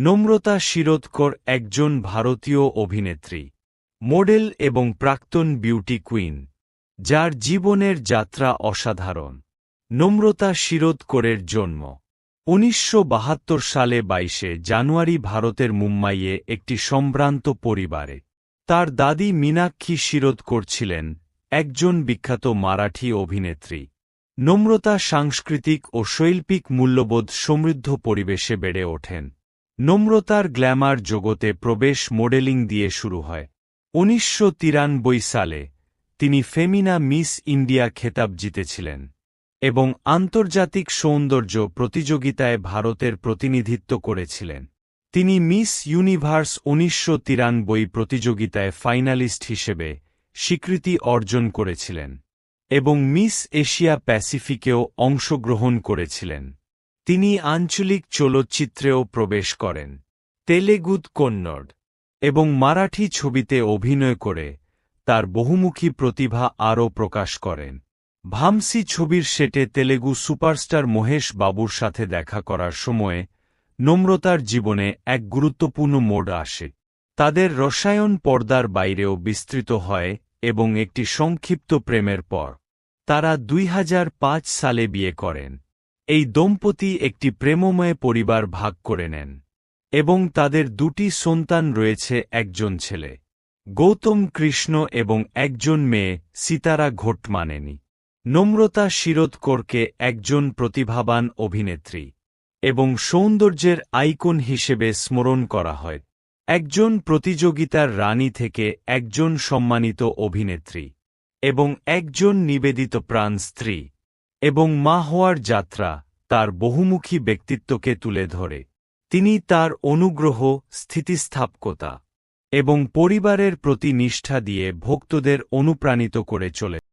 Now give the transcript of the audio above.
নম্রতা শিরোদকর একজন ভারতীয় অভিনেত্রী, মডেল এবং প্রাক্তন বিউটি কুইন, যার জীবনের যাত্রা অসাধারণ। নম্রতা শিরোদকরের জন্ম উনিশশো বাহাত্তর সালে বাইশে জানুয়ারি ভারতের মুম্বাইয়ে একটি সম্ভ্রান্ত পরিবারে। তার দাদি মীনাক্ষী শিরোদকর ছিলেন একজন বিখ্যাত মারাঠি অভিনেত্রী। নম্রতা সাংস্কৃতিক ও শৈল্পিক মূল্যবোধ সমৃদ্ধ পরিবেশে বেড়ে ওঠেন। নম্রতার গ্ল্যামার জগতে প্রবেশ মডেলিং দিয়ে শুরু হয়। উনিশশো তিরানব্বই সালে, তিনি ফেমিনা মিস ইন্ডিয়া খেতাব জিতেছিলেন এবং আন্তর্জাতিক সৌন্দর্য প্রতিযোগিতায় ভারতের প্রতিনিধিত্ব করেছিলেন। তিনি মিস ইউনিভার্স উনিশশো তিরানব্বই প্রতিযোগিতায় ফাইনালিস্ট হিসেবে স্বীকৃতি অর্জন করেছিলেন এবং মিস এশিয়া প্যাসিফিকেও অংশগ্রহণ করেছিলেন। তিনি আঞ্চলিক চলচ্চিত্রেও প্রবেশ করেন। তেলেগুদ কন্নড় এবং মারাঠি ছবিতে অভিনয় করে তার বহুমুখী প্রতিভা আরও প্রকাশ করেন। ভামসি ছবির সেটে তেলেগু সুপারস্টার মহেশ বাবুর সাথে দেখা করার সময়ে নম্রতার জীবনে এক গুরুত্বপূর্ণ মোড় আসে। তাদের রসায়ন পর্দার বাইরেও বিস্তৃত হয় এবং একটি সংক্ষিপ্ত প্রেমের পর তারা দুই হাজার পাঁচ সালে বিয়ে করেন। এই দম্পতি একটি প্রেমময় পরিবার ভাগ করে নেন, এবং তাদের দুটি সন্তান রয়েছে একজন ছেলে, গৌতম কৃষ্ণ এবং একজন মেয়ে সিতারা ঘোট মানেনি নম্রতা শিরোদকরকে একজন প্রতিভাবান অভিনেত্রী, এবং সৌন্দর্যের আইকন হিসেবে স্মরণ করা হয়। একজন প্রতিযোগিতার রানী থেকে একজন সম্মানিত অভিনেত্রী, এবং একজন নিবেদিত প্রাণ স্ত্রী। এবং মা হওয়ার যাত্রা তার বহুমুখী ব্যক্তিত্বকে তুলে ধরে। তিনি তার অনুগ্রহ, স্থিতিস্থাপকতা এবং পরিবারের প্রতি নিষ্ঠা দিয়ে ভক্তদের অনুপ্রাণিত করে চলে।